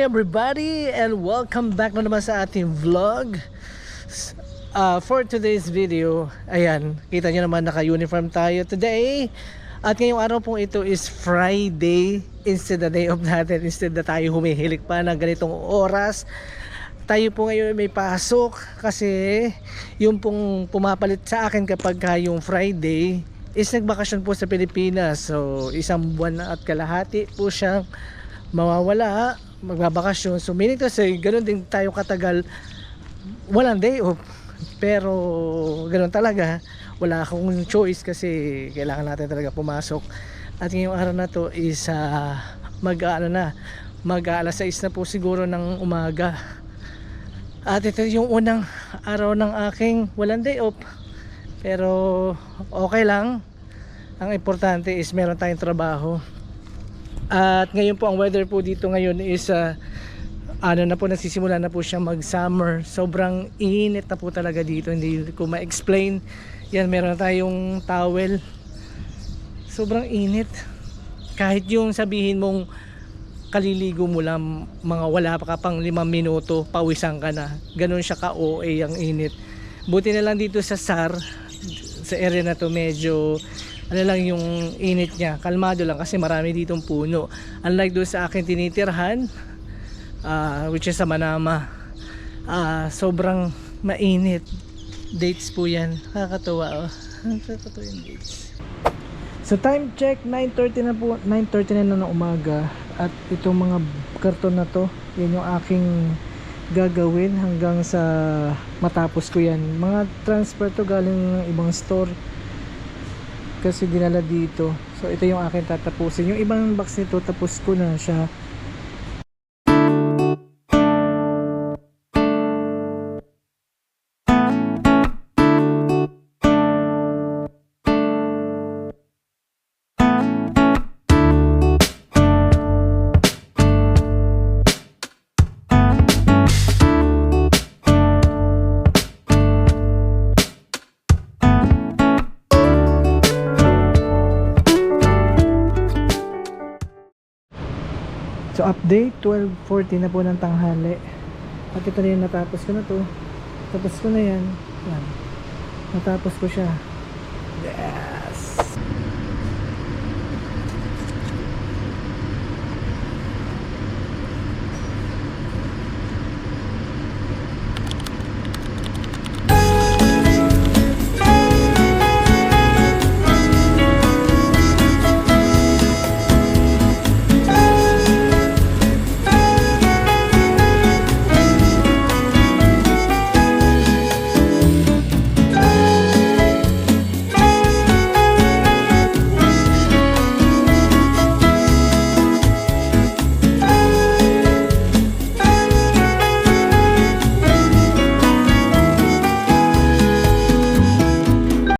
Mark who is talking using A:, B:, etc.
A: everybody and welcome back na naman sa ating vlog. Uh, For today's video, ayan, kita nyo naman naka-uniform tayo today. At ngayong araw pong ito is Friday instead the day of natin Instead na tayo humihilik pa ng ganitong oras. Tayo po ngayon may pasok kasi yung pong pumapalit sa akin kapag ka yung Friday is nagbakasyon po sa Pilipinas. So isang buwan na at kalahati po siyang mawawala, magbabakasyon. So meaning to say, ganun din tayo katagal walang day off. Pero ganun talaga, wala akong choice kasi kailangan natin talaga pumasok. At ngayong araw na to is uh, mag ano na, mag alas 6 na po siguro ng umaga. At ito yung unang araw ng aking walang day off. Pero okay lang. Ang importante is meron tayong trabaho. At ngayon po ang weather po dito ngayon is uh, ano na po nagsisimula na po siya mag summer. Sobrang init na po talaga dito. Hindi ko ma-explain. Yan meron tayong towel. Sobrang init. Kahit yung sabihin mong kaliligo mo lang mga wala pa ka pang limang minuto pawisan ka na ganun siya ka OA ang init buti na lang dito sa SAR sa area na to medyo ano lang yung init niya? Kalmado lang kasi marami ditong puno. Unlike doon sa akin tinitirhan uh, which is sa Manama uh, sobrang mainit. Dates po yan. Nakakatuwa oh. Nakakatuwa yung dates. So time check 9:30 na po 9:30 na ng umaga. At itong mga karton na to yan yung aking gagawin hanggang sa matapos ko yan. Mga transfer to galing ng ibang store kasi dinala dito. So ito yung akin tatapusin. Yung ibang box nito tapos ko na siya So update 12.40 na po ng tanghali. At ito na yung natapos ko na to. Tapos ko na yan. Yan. Natapos ko siya. Yeah.